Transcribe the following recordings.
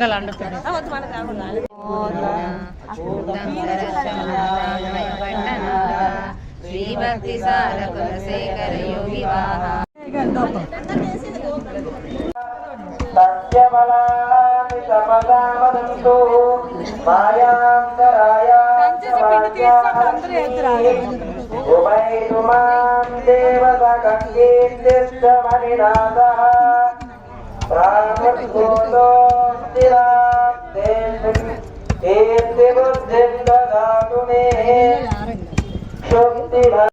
నీకు అండుతుంది శ్రీభక్తి సార కులశేఖర యోగి సత్యబలాని దేవత కీర్తి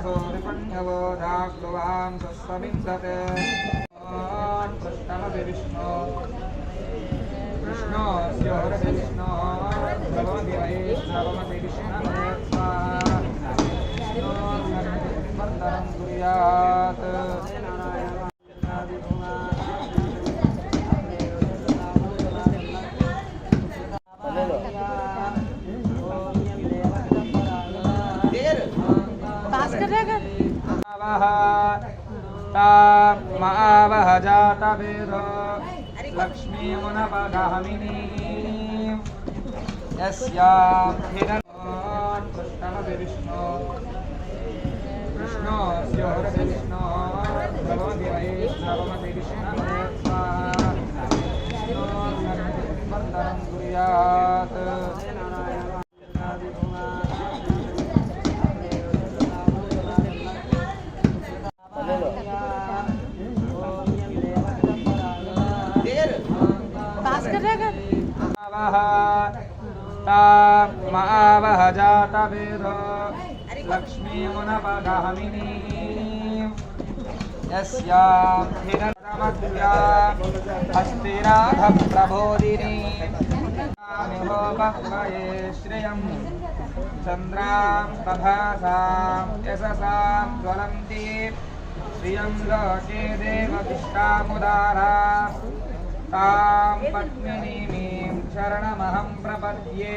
तत्विप्रासोरिपण्यवो धाक्लुवां समिन्दते ॐ कृष्णमपि विष्णो विष्णोऽस्योरपि विष्णो भवति वैष्णवमपि विष्णवे स्वाहा विष्णोर्वर्धनं कुर्यात् लक्ष्मी जातवेदो लक्ष्मीमुनपगामिनी यस्याभिष्णो तामावह जातवेदो लक्ष्मीमुनपगामिनी यस्यां हिरण्यमद्या हस्तिराधप्रबोधिनी निहोपह्वये श्रियम् चन्द्रां प्रभासां यशसां ज्वलन्ति श्रियं लोके देवतिष्ठामुदारा तां पद्मिनीमीं शरणमहं प्रपद्ये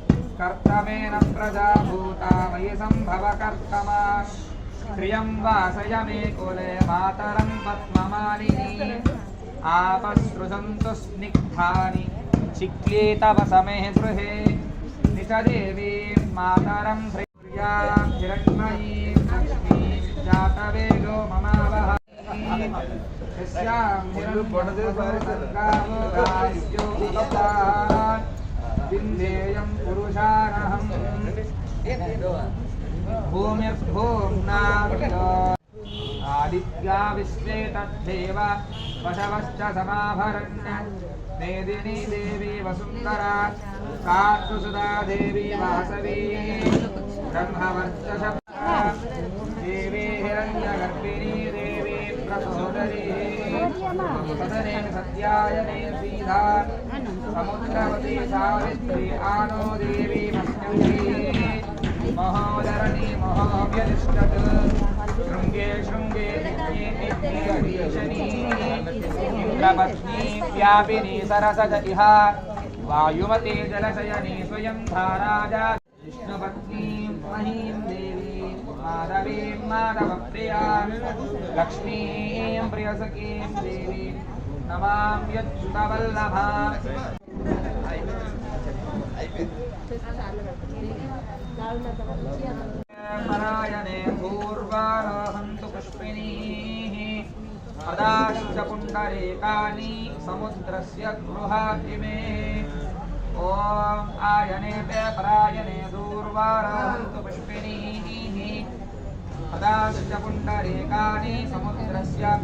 कर्तमेन प्रजा भूता मयि सम्भव कर्तमा श्रियं वासय मे कुले मातरं पद्ममालिनी आपसृजन्तु स्निग्धानि चिक्ली तव समे गृहे निचदेवीं मातरं श्रियां हिरण्मयीं लक्ष्मीं जातवेदो ममावह यस्यां हिरण्यगर्भसङ्गावो విందేయం పురుషానహం భూమిర్భూమ్నా ఆదిత్యా విశ్వే తద్ధేవ వశవశ్చ సమాభరన్ మేదిని దేవి వసుంధరా కార్తుసుదా దేవి వాసవీ బ్రహ్మవర్చ దేవి హిరణ్యగర్భిణీ దేవి ప్రసోదరీ సదనే సత్యాయనే శ్రీధా समुद्रवती सावित्री आनो देवी मस्करी महोदरणी महोव्यतिष्ठत् शृङ्गे शृङ्गे इन्द्रपत्नी व्यापिनी सरसज इह वायुमती जलशयनी स्वयं धाराजा विष्णुपत्नी महीं देवी माधवीं माधवप्रिया लक्ष्मीं प्रियसखीं देवी नमां यच्युतवल्लभा परायणे पूर्वारोहन्तु पुष्पिणीः। अदाश्च पुण्डरीकानि समुद्रस्य गृहाति मे ॐ आयने ते परायणे दूर्वारोहन्तु पुष्पिणीः। अदाश्च पुण्डरीकानि समुद्रस्य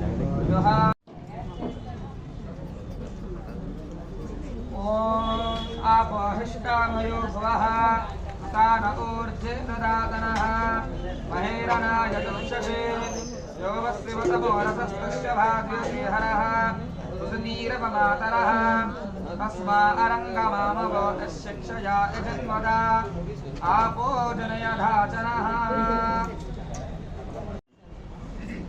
गृहा ॐ आपोहिष्टामयो भवः तान ऊर्जिर्ददातनः महेरनाय योगस्त्रिवतपोरसस्तस्यभाग्यश्रीहरः सुनीरपमातरः तस्मा अरङ्गमामवो यजन्मदा आपो जनयधाचनः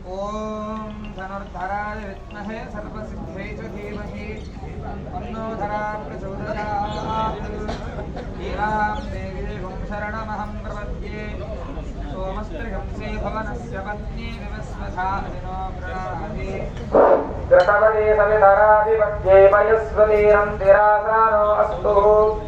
ॐ धनुर्धराय विद्महे सर्वसिद्धे च धीमहि तन्नो धरा प्रचोदयात्। ीलां देवीं शरणमहं प्रपद्ये। सोमस्त्रिहंसे भवनस्य पत्नी अस्तु।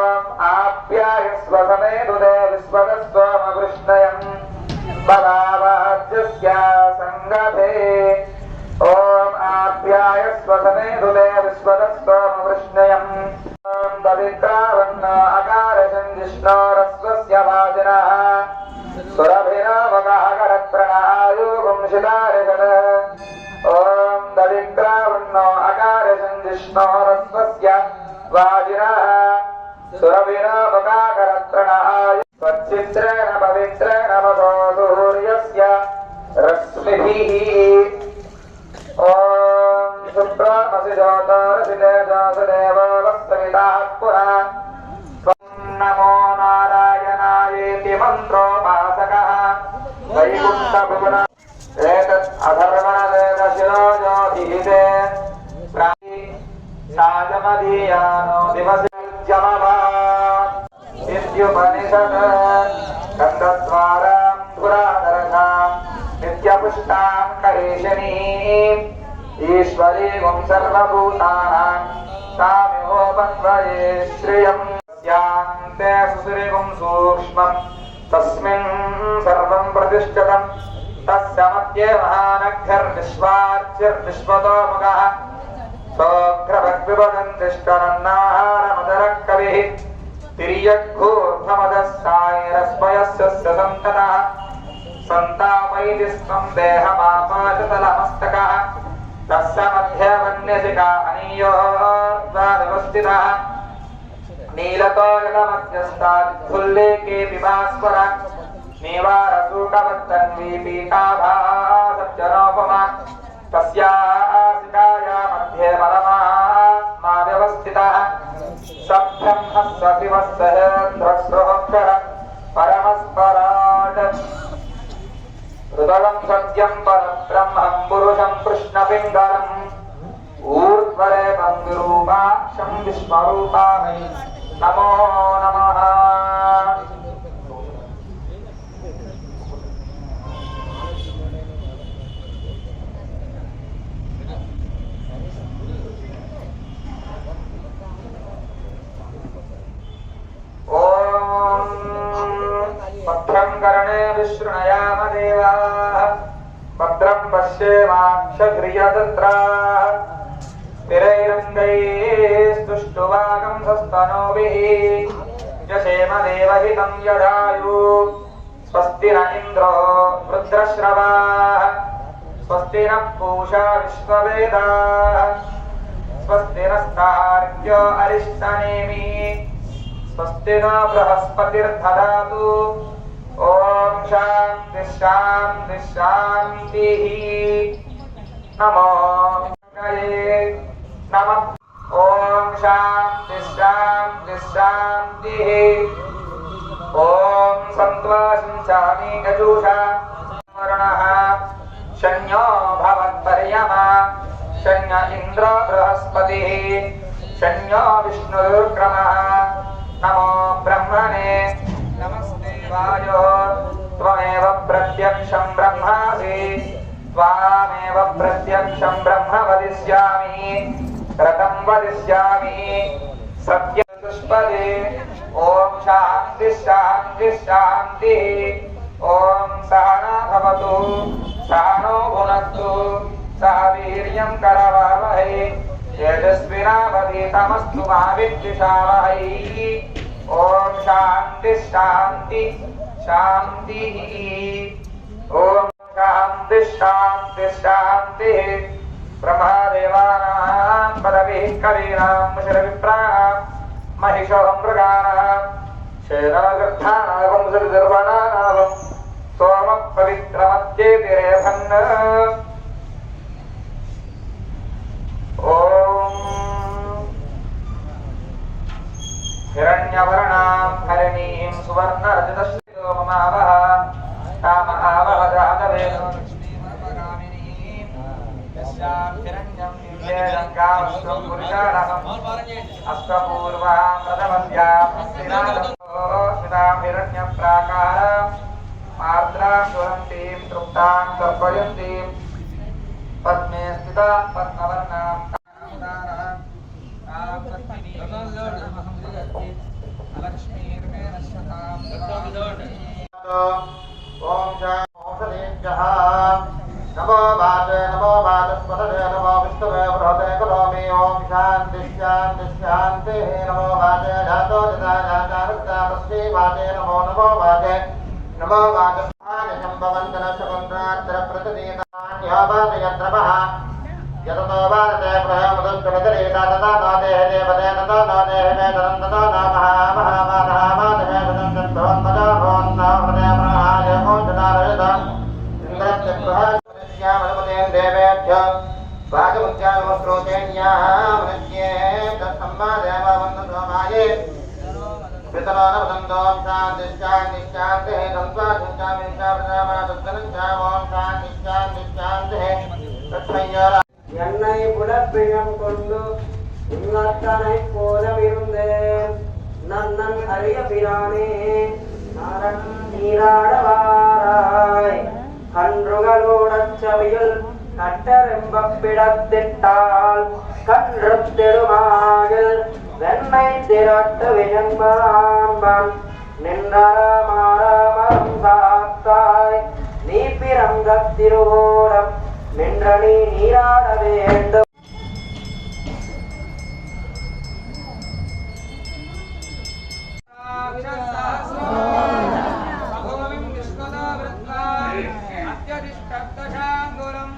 به करेशनीम् ईश्वरीगुं सर्वभूतानां तामिहोपन्वये श्रियम् स्यान्ते सुश्रीगुं सूक्ष्मम् तस्मिन् सर्वं प्रतिष्ठितम् तस्य मध्ये महानघ्यर्विश्वाच्यर्विश्वतो मुखः सोऽग्रभग्विभजन्तिष्ठरन्नाहारमदरः कविः तिर्यग्भूर्धमदस्तायरस्मयस्य सन्ततः सन्तापैति సంతాపైతిష్టం దేహమాపాచతలమస్తకः తస్య మధ్యవన్యసికా అనీయోర్ద్వారవస్థితः నీలకోగలమధ్యస్థాదిఫుల్లేకే విభాస్వర నీవారసూకవత్తన్వీపీకాభాసజ్జనోపమా తస్యాసికాయ మధ్యే పరమాత్మా వ్యవస్థితः. సభ్యం హస్వ శివస్సహేంద్రస్రోక్షర పరమస్ హృదయం సత్యం పరబ్రహ్మం పురుషం కృష్ణపింగళం ఊర్ధ్వరేవం విరూపాక్షం విశ్వరూపామై నమో నమః पश्येमाक्षघ्रियतन्त्राः स्थिरैरङ्गैस्तुष्टुवागं सस्तनोभिः यशेम देवहितं यदायु स्वस्ति न इन्द्रो रुद्रश्रवाः स्वस्ति नः पूषा विश्ववेदाः स्वस्ति नस्तार्क्यो अरिष्टनेमि स्वस्ति न बृहस्पतिर्ददातु ॐ शान्ति शान्ति नमो नम। ओम शांति शांति शांति ओम वरुणः। शन्यो भवत्पर्यमा। शन्य इन्द्र बृहस्पतिः। शन्यो विष्णुर्क्रमः। नमो ब्रह्मणे। नमस्ते वायो त्वामेव प्रत्यक्षं ब्रह्म वदिष्यामि रतं वदिष्यामि। सत्यदुष्पदे ॐ शान्ति शान्ति, शान्तिः। ॐ सहना भवतु, सहनो भुनक्तु सह करवावहै तेजस्विनावधीतमस्तु मा विद्विषावहै। ॐ शान्ति शान्ति, शान्तिः। ॐ శాంతి శాంతి శాంతి బ్రహ్మదేవానాం పదవీం కరీణాం ముషరవిప్రాణాం మహిషో మృగాణాం శేనాగర్థానాగం సురిదర్వణానాగం సోమ పవిత్రమత్యేతి రేభన్ ఓం హిరణ్యవర్ణాం హరిణీం సువర్ణరజతశ్రీతో शान्तिः नमो वाचे जातो जता जाता तस्मै वाचे नमो नमो वाचे नमो वाचस्पानि सम्भवन्तन शकुन्द्रात्र प्रतिदीतान्योपादयद्रवः यततो वादते प्रयोमुदुष्टमदरे तदा नो देह देवते ततो नो देह मे तदं ततो नो महामहामातः मातमे तदं तद्भवन्मदो भवन्नो हृदय प्रहाय मोचनारयतम् इन्द्रस्य गृहस्यामनुपतेन देवेभ्य वाचमुद्यानमस्रोतेन्याः ஓம் சாந்தி சாந்தி சாந்தி தம்பா சாமி சாபிரதாமா தத்தனம் சாவோம் சாந்தி சாந்தி சாந்தி தத்மையார என்னை புலப்பிழம் கொண்டு உள்ளத்தனை போலவிருந்தேன். நன்னன் அரிய பிரானே நாரணம் நீராடவாராய். கன்றுகளோடச் சபையில் கட்டரெம்பப்பிடத்திட்டால் கன்று திருமாகில் வெண்மை திராட்டு விளம்பார் வியன்பான் நின்றமாராமரம் சாத்தாய் நீ பிறந்த திருவோடம் நின்ற நீ நீராட வேண்டும் भूमिं विश्वतो वृत्त्वा अत्यधिष्ठब्दशाङ्गुलम्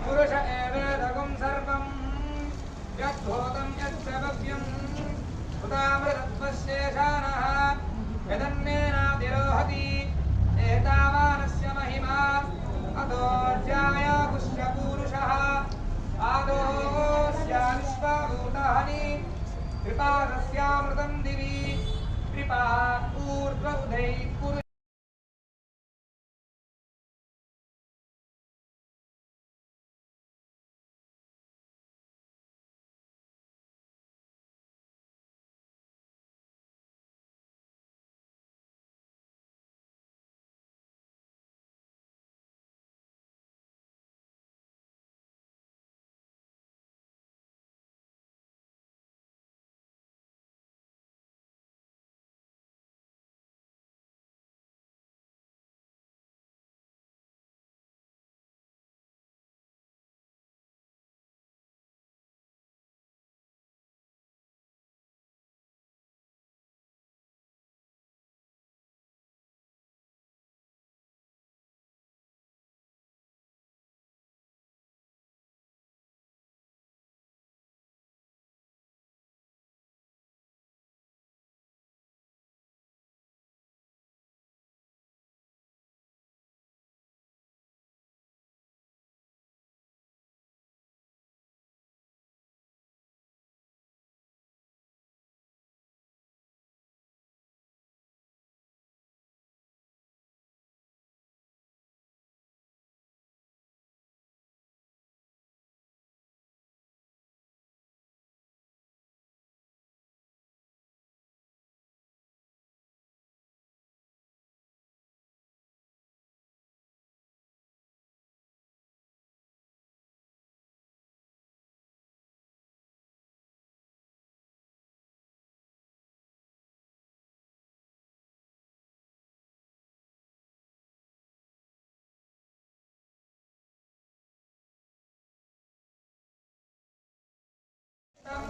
पुरुष एवेदगुं सर्वम् यद्भूतं यच्च भव्यम् यदन्नेनातिरोहति एतावानस्य महिमा पुर पुष्यपूरुषः। आदोस्याविश्वभूतहनि कृपा